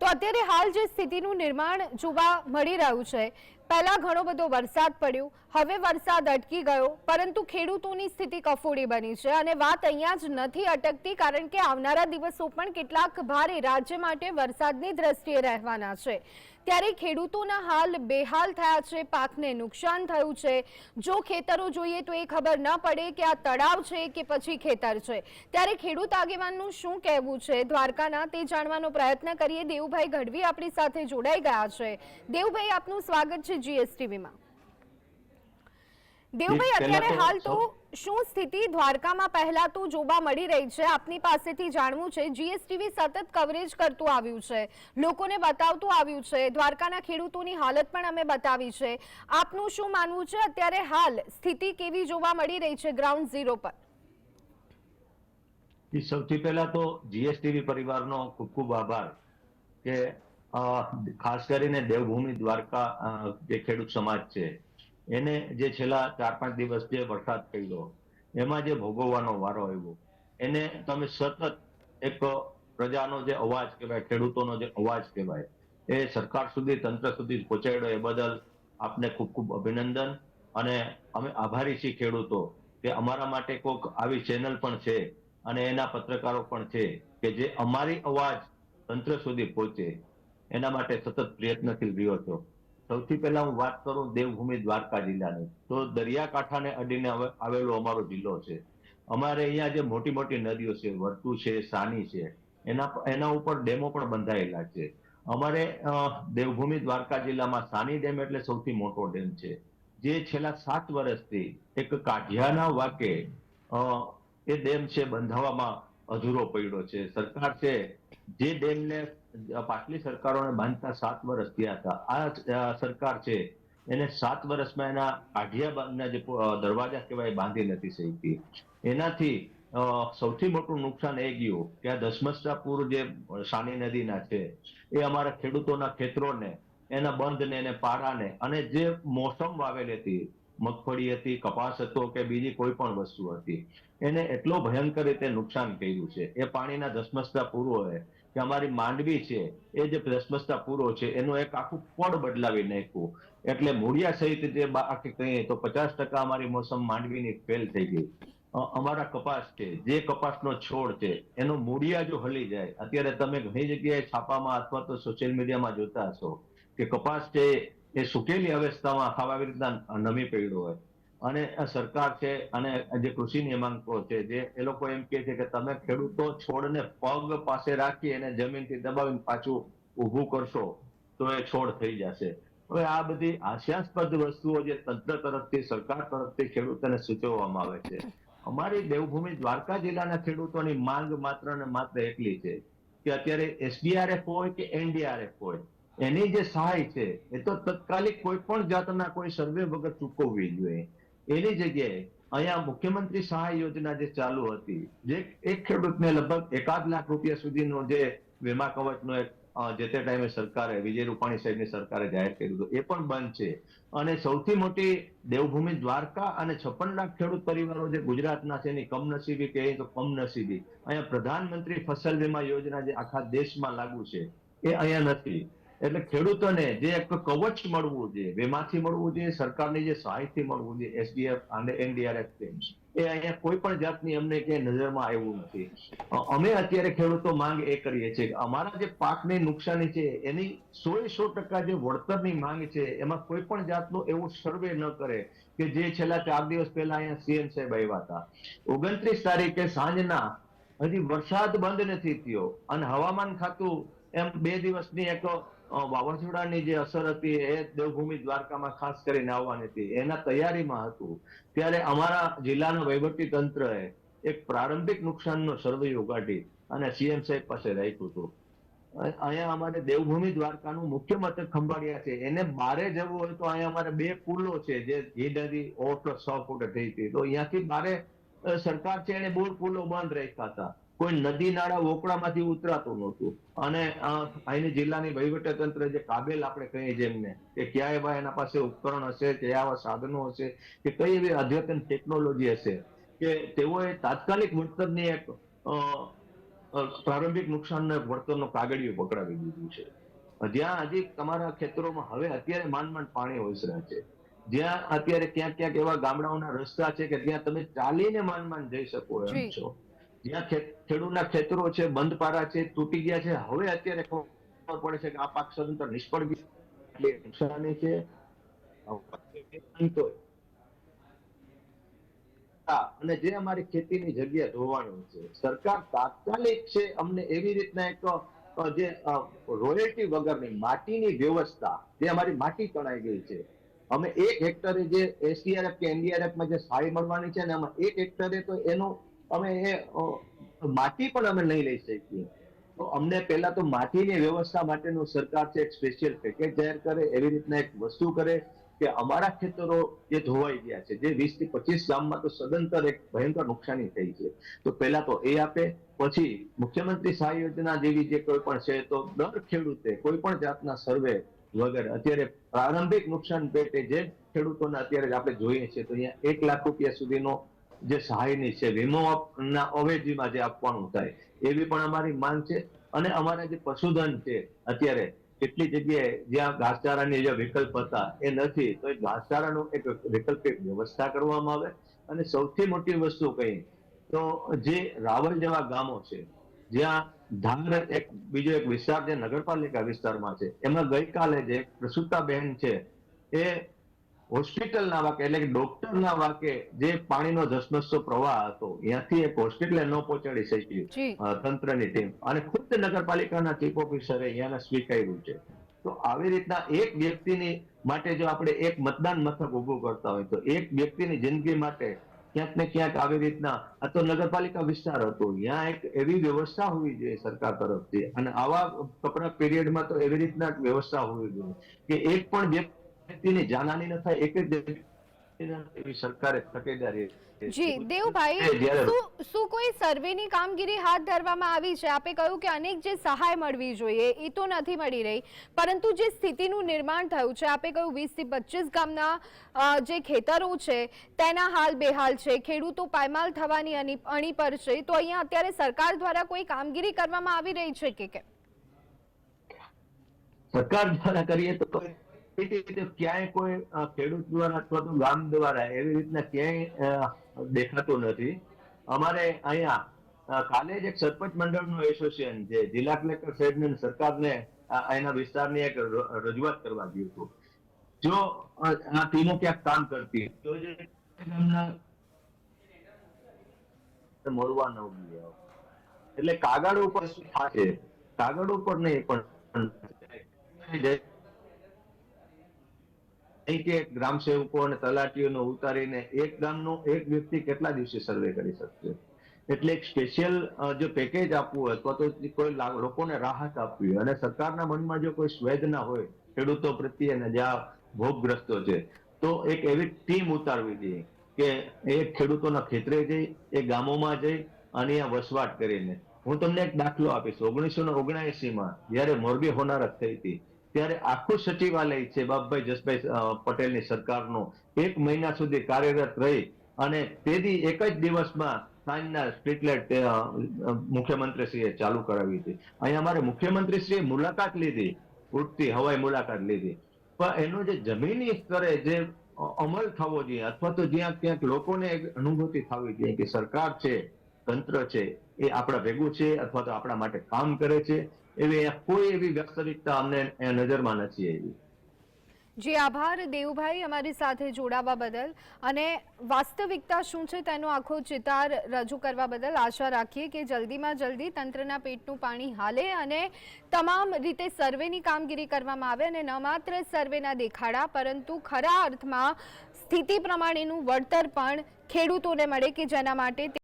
તો અત્યારે હાલ જે સ્થિતિનું નિર્માણ જોવા મળી રહ્યું છે, પહેલા ઘણો બધો વરસાદ પડ્યો, હવે વરસાદ અટકી ગયો, પરંતુ ખેડૂતોની સ્થિતિ કફોડી બની છે અને વાત અહીંયા જ નથી અટકતી, કારણ કે આવનારા દિવસો પણ કેટલાક ભારે રાજ્ય માટે વરસાદની દ્રષ્ટિએ રહેવાના છે. ત્યારે ખેડૂતોના હાલ બેહાલ થયા છે, પાકને નુકસાન થયું છે. જો ખેતરો જોઈએ તો એ ખબર ન પડે કે આ તળાવ છે કે પછી ખેતર છે. ત્યારે ખેડૂત આગેવાનનું શું કહેવું છે? દ્વારકાના તે જાણવાનો પ્રયત્ન કરીએ. દેવુભાઈ ગઢવી આપણી સાથે જોડાઈ ગયા છે. દેવુભાઈ, આપનું સ્વાગત છે જીએસટીવીમાં દેવુભાઈ અત્યારે હાલ તો શું સ્થિતિ? દ્વારકામાં પહેલા તો જોવા મળી રહી છે. આપની પાસેથી જાણવું છે જીએસટીવી સતત કવરેજ કરતું આવ્યું છે. લોકોને બતાવતું આવ્યું છે. દ્વારકાના ખેડૂતોની હાલત પણ અમે બતાવી છે. આપનું શું માનવું છે? અત્યારે હાલ સ્થિતિ કેવી જોવા મળી રહી છે ગ્રાઉન્ડ ઝીરો પર? સૌથી પહેલા તો જીએસટીવી પરિવારનો ખૂબ ખૂબ આભાર કે ખાસ કરીને દેવભૂમિ દ્વારકા જે ખેડૂત સમાજ છે એને જે છેલ્લા ચાર પાંચ દિવસ જે વરસાદ પડ્યો, એમાં જે ભોગવવાનો વારો આવ્યો, એને તમે સતત એક પ્રજાનો જે અવાજ કહેવાય, ખેડૂતોનો જે અવાજ કહેવાય, એ સરકાર સુધી, તંત્ર સુધી પહોંચાડ્યો. એ બદલ આપને ખૂબ ખૂબ અભિનંદન અને અમે આભારી છીએ ખેડૂતો કે અમારા માટે કોઈક આવી ચેનલ પણ છે અને એના પત્રકારો પણ છે કે જે અમારી અવાજ તંત્ર સુધી પહોંચે. એના માટે સતત પ્રયત્નશીલ રહ્યો છો. સૌથી પહેલા હું વાત કરું દેવભૂમિ દ્વારકા જિલ્લાની. તો દરિયાકાંઠાને અડીને આવેલો અમારો જિલ્લો છે. અમારે અહીંયા જે મોટી મોટી નદીઓ છે વર્તુ છે, સાની છે, એના એના ઉપર ડેમો પણ બંધાયેલા છે. અમારે દેવભૂમિ દ્વારકા જિલ્લામાં સાની ડેમ એટલે સૌથી મોટો ડેમ છે. જે છેલ્લા સાત વર્ષથી એક કાઢિયાના વાકે એ ડેમ છે બંધાવવામાં અધૂરો પડ્યો છે. સરકાર છે, જે ડેમને પાછલી સરકારોને બાંધતા સાત વર્ષ થયા હતા. આ સરકાર છે, એને સાત વર્ષમાં એના બાંધના જે દરવાજા કહેવાય બાંધી નથી શકી. એનાથી સૌથી મોટું નુકસાન એ ગયું કે આ ધસમસતા જે સાની નદીના છે, એ અમારા ખેડૂતોના ખેતરોને, એના બંધને, એને પારાને અને જે મોસમ વાવેલી હતી, મગફળી હતી, કપાસ હતો કે બીજી કોઈ પણ વસ્તુ હતી, એને એટલો ભયંકર રીતે નુકસાન કર્યું છે. એ પાણીના ધસમસતા પૂરોએ કે અમારી માંડવી છે, એ જે ધસમસતા પૂરો છે, એનું એક આખું પડ બદલાવી નાખ્યું. એટલે મૂળિયા સહિત જે બાકી કહીએ તો પચાસ ટકા અમારી મોસમ માંડવીની ફેલ થઈ ગઈ. અમારા કપાસ છે, જે કપાસનો છોડ છે, એનો મૂળિયા જો હલી જાય, અત્યારે તમે ઘણી જગ્યાએ છાપામાં અથવા તો સોશિયલ મીડિયામાં જોતા હશો કે કપાસ છે એ સુકેલી અવસ્થામાં ખાવા રીતના નમી પડ્યો હોય. અને સરકાર છે અને જે કૃષિ નિયામકો છે, જે એ લોકો એમ કે છે કે તમે ખેડૂતો છોડને પગ પાસે રાખી અને જમીનથી દબાવીને પાછું ઊભું કરશો, તો એ છોડ થઈ જશે. હવે આ બધી હાસ્યાસ્પદ વસ્તુઓ જે તંત્ર તરફથી, સરકાર તરફથી ખેડૂતોને સૂચવવામાં આવે છે. અમારી દેવભૂમિ દ્વારકા જિલ્લાના ખેડૂતોની માંગ માત્ર ને માત્ર એટલી છે કે અત્યારે એસડીઆરએફ હોય કે એનડીઆરએફ હોય, એની જે સહાય છે, એ તો તત્કાલિક કોઈ પણ જાતના કોઈ સર્વે વગર ચૂકવવી જોઈએ. એની જગ્યાએ અહીંયા મુખ્યમંત્રી સહાય યોજના જે ચાલુ હતી, જે એક ખેડૂતને લગભગ એકાદ લાખ રૂપિયા સુધીનો જે વીમા કવચનો એક જે તે ટાઈમે સરકારે, વિજય રૂપાણી સાહેબની સરકારે જાહેર કર્યું હતું, એ પણ બંધ છે. અને સૌથી મોટી દેવભૂમિ દ્વારકા અને છપ્પન લાખ ખેડૂત પરિવારો જે ગુજરાતના છે, એની કમનસીબી કહીએ તો કમનસીબી. અહીંયા પ્રધાનમંત્રી ફસલ વીમા યોજના જે આખા દેશમાં લાગુ છે, એ અહીંયા નથી. એટલે ખેડૂતોને જે એક કવચ મળવું જોઈએ, વીમાથી મળવું જોઈએ, સરકારની જે સહાયથી મળવું જોઈએ, એસડીએફ અને એનડીઆરએફ એ અહીંયા કોઈ પણ જાતની અમને ક્યાંય નજરમાં આવ્યું નથી. અમે અત્યારે ખેડૂતો માંગ એ કરીએ છીએ કે અમારા જે પાકની નુકસાની છે, એની સો સો ટકા જે વળતરની માંગ છે, એમાં કોઈ પણ જાતનું એવું સર્વે ન કરે કે જે છેલ્લા ચાર દિવસ પહેલા અહીંયા સીએમ સાહેબ આવ્યા હતા. ઓગણત્રીસ તારીખે સાંજના હજી વરસાદ બંધ નથી થયો અને હવામાન ખાતું એમ બે દિવસની એક વાવાઝોડાની જે અસર હતી એ દેવભૂમિ દ્વારકામાં ખાસ કરીને આવવાની હતી. એના તૈયારીમાં હતું. ત્યારે અમારા જિલ્લાના વહીવટી તંત્રએ એક પ્રારંભિક નુકસાનનો સર્વે ઉગાડી અને સીએમ સાહેબ પાસે રાખ્યું હતું. અહીંયા અમારે દેવભૂમિ દ્વારકાનું મુખ્ય મથક ખંભાળિયા છે. એને બારે જવું હોય તો અહીંયા અમારે બે પુલો છે જે ઘી ઓવરફ્લો, સો ફૂટ થઈ હતી. તો અહીંયાથી બારે સરકાર છે એને બોર પુલો બંધ રાખ્યા હતા. કોઈ નદી નાળા વોકળામાંથી ઉતરાતું નહોતું. અને અહીંની જિલ્લાની વહીવટી તંત્ર જે કાબેલ આપણે કહીએ જેમને કે ક્યાંય એવા એના પાસે ઉપકરણ હશે કયા આવા સાધનો હશે કે કઈ એવી અદ્યતન ટેકનોલોજી હશે કે તેઓએ તાત્કાલિક વળતરની એક પ્રારંભિક નુકસાનને વળતરનો કાગળિયું પકડાવી દીધું છે. જ્યાં હજી તમારા ખેતરોમાં હવે અત્યારે માંડ માંડ પાણી ઓસરા છે. જ્યાં અત્યારે ક્યાંક ક્યાંક એવા ગામડાઓના રસ્તા છે કે જ્યાં તમે ચાલીને માંડ માંડ જઈ શકો એમ છો. ખેડૂતના ખેતરો છે બંધ પારા છે, તૂટી ગયા છે. હવે અત્યારે ખબર પડે છે કે આ પાક સદંતર નિષ્ફળ ગયું એટલે નુકસાની છે. અને જે અમારી ખેતીની જગ્યા ધોવાનું છે, સરકાર તાત્કાલિક છે, અમને એવી રીતના એક જે રોયલ્ટી વગરની માટીની વ્યવસ્થા, જે અમારી માટી તણાઈ ગઈ છે. અમે એક હેક્ટરે જે એસડીઆરએફ કે એનડીઆરએફમાં જે સહાય મળવાની છે ને એમાં એક હેક્ટરે તો એનું અમે એ માટી પણ અમે નહીં લઈ શકીએ. તો અમને પહેલા તો માટીની વ્યવસ્થા માટેનું સરકાર છે એક સ્પેશિયલ પેકેજ જાહેર કરે, એવી રીતના એક વસ્તુ કરે કે અમારા ખેતરો જે ધોવાઈ ગયા છે, જે વીસથી પચીસ ગામમાં તો સદંતર એક ભયંકર નુકસાની થઈ છે. તો પહેલા તો એ આપે, પછી મુખ્યમંત્રી સહાય યોજના જેવી જે કોઈ પણ છે, તો દર ખેડૂતે કોઈ પણ જાતના સર્વે વગર અત્યારે પ્રારંભિક નુકસાન પેટે જે ખેડૂતોને અત્યારે આપણે જોઈએ છીએ તો અહીંયા એક લાખ રૂપિયા સુધીનો જે સહાયની છે, વીમો ના અવેજીમાં જે આપવાનું થાય, એવી પણ અમારી માંગ છે. અને અમારા જે પશુધન છે, અત્યારે કેટલી જગ્યાએ જ્યાં ઘાસચારાની જે વિકલ્પ હતા, એ નથી, તો એ ઘાસચારાનું એક વૈકલ્પિક વ્યવસ્થા કરવામાં આવે. અને સૌથી મોટી વસ્તુ કહી તો જે રાવલ જેવા ગામો છે, જ્યાં ધાર એક, બીજો એક વિસ્તાર જે નગરપાલિકા વિસ્તારમાં છે, એમાં ગઈકાલે જે પ્રસુતા બહેન છે, એ હોસ્પિટલના વાકે એટલે કે ડોક્ટરના વાકે જે પાણીનો ધસમસતો પ્રવાહ હતો ત્યાંથી એક હોસ્પિટલે ન પહોંચાડી શકી તંત્રની ટીમ. અને ખુદ નગરપાલિકાના ચીફ ઓફિસરે અહીંયાને સ્વીકાર્યું છે. તો આવી રીતના એક વ્યક્તિની માટે જો આપણે એક મતદાન મથક ઉભું કરતા હોય તો એક વ્યક્તિની જિંદગી માટે ક્યાંક ને ક્યાંક આવી રીતના આ તો નગરપાલિકા વિસ્તાર હતો ત્યાં એક એવી વ્યવસ્થા હોવી જોઈએ સરકાર તરફથી. અને આવા કપરા પીરિયડમાં તો એવી રીતના વ્યવસ્થા હોવી જોઈએ કે એક પણ વ્યક્તિની જાનહાની ન થાય એક જ જી દેવભાઈ શું શું કોઈ સર્વેની કામગીરી હાથ ધરવામાં આવી છે? આપે કહ્યું કે અનેક જે સહાય મળવી જોઈએ એ તો નથી મળી રહી. પરંતુ જે સ્થિતિનું નિર્માણ થયું છે આપે કહ્યું વીસથી પચીસ ગામના જે ખેતરો છે તેના હાલ બેહાલ છે ખેડૂતો પાયમાલ થવાની અણી પર છે તો અહીંયા અત્યારે સરકાર દ્વારા કોઈ કામગીરી કરવામાં આવી રહી છે કે કેમ? સરકાર દ્વારા કરીએ તો કોઈ રીતે ક્યાંય કોઈ ખેડૂત દ્વારા અથવા તો ગામ દ્વારા એવી રીતના ક્યાંય દેખાતું નથી. અમારે અહીંયા કાલે જ એક સરપંચ મંડળનું એસોસિએશન છે, જિલ્લા કલેક્ટર સાહેબને સરકારને એના વિસ્તારની એક રજૂઆત કરવા ગયું હતું. જો આ ટીમો ક્યાંક કામ કરતી તો જે મોરવા ન એટલે કાગળ ઉપર શું થશે કાગળ ઉપર નહીં, પણ નહીં કે ગ્રામ સેવકો અને તલાટીઓને ઉતારીને એક ગામનો એક વ્યક્તિ કેટલા દિવસે સર્વે કરી શકશે? એટલે એક સ્પેશિયલ જો પેકેજ આપવું હોય અથવા તો કોઈ લોકોને રાહત આપવી હોય. અને સરકારના મનમાં જો કોઈ સ્વેદના હોય, ખેડૂતો પ્રત્યે અને જ્યાં ભોગગ્રસ્તો છે, તો એક એવી ટીમ ઉતારવી જોઈએ કે એ ખેડૂતોના ખેતરે જઈ, એ ગામોમાં જઈ અને અહીંયા વસવાટ કરીને. હું તમને એક દાખલો આપીશ. ઓગણીસો ને ઓગણએસી માં જયારે મોરબી હોનારત થઈ હતી ત્યારે આખું સચિવાલય છે બાપભાઈ જસભાઈ પટેલની સરકારનું. એક મહિના સુધી કાર્યરત રહી અને તેથી એક જ દિવસમાં સાંજના સ્ટ્રીટ મુખ્યમંત્રીશ્રીએ ચાલુ કરાવી હતી. અહીંયા અમારે મુખ્યમંત્રીશ્રીએ મુલાકાત લીધી ઉડતી હવાઈ મુલાકાત લીધી. પણ એનો જે જમીની સ્તરે જે અમલ થવો જોઈએ, અથવા તો જ્યાં ક્યાંક લોકોને અનુભૂતિ થવી જોઈએ કે સરકાર છે તંત્ર છે, એ આપણા ભેગું છે અથવા તો આપણા માટે કામ કરે છે, એવી કોઈ એવી વાસ્તવિકતા અમને નજરમાં નથી આવી. જી, આભાર દેવભાઈ અમારી સાથે જોડાવા બદલ. અને વાસ્તવિકતા શું છે તેનો આખો ચિતાર રજૂ કરવા બદલ આશા રાખીએ કે જલ્દીમાં જલ્દી તંત્રના પેટનું પાણી હાલે અને તમામ રીતે સર્વેની કામગીરી કરવામાં આવે અને ન માત્ર સર્વેના દેખાડા, પરંતુ ખરા અર્થમાં સ્થિતિ પ્રમાણેનું વળતર પણ ખેડૂતોને મળે કે જેના માટે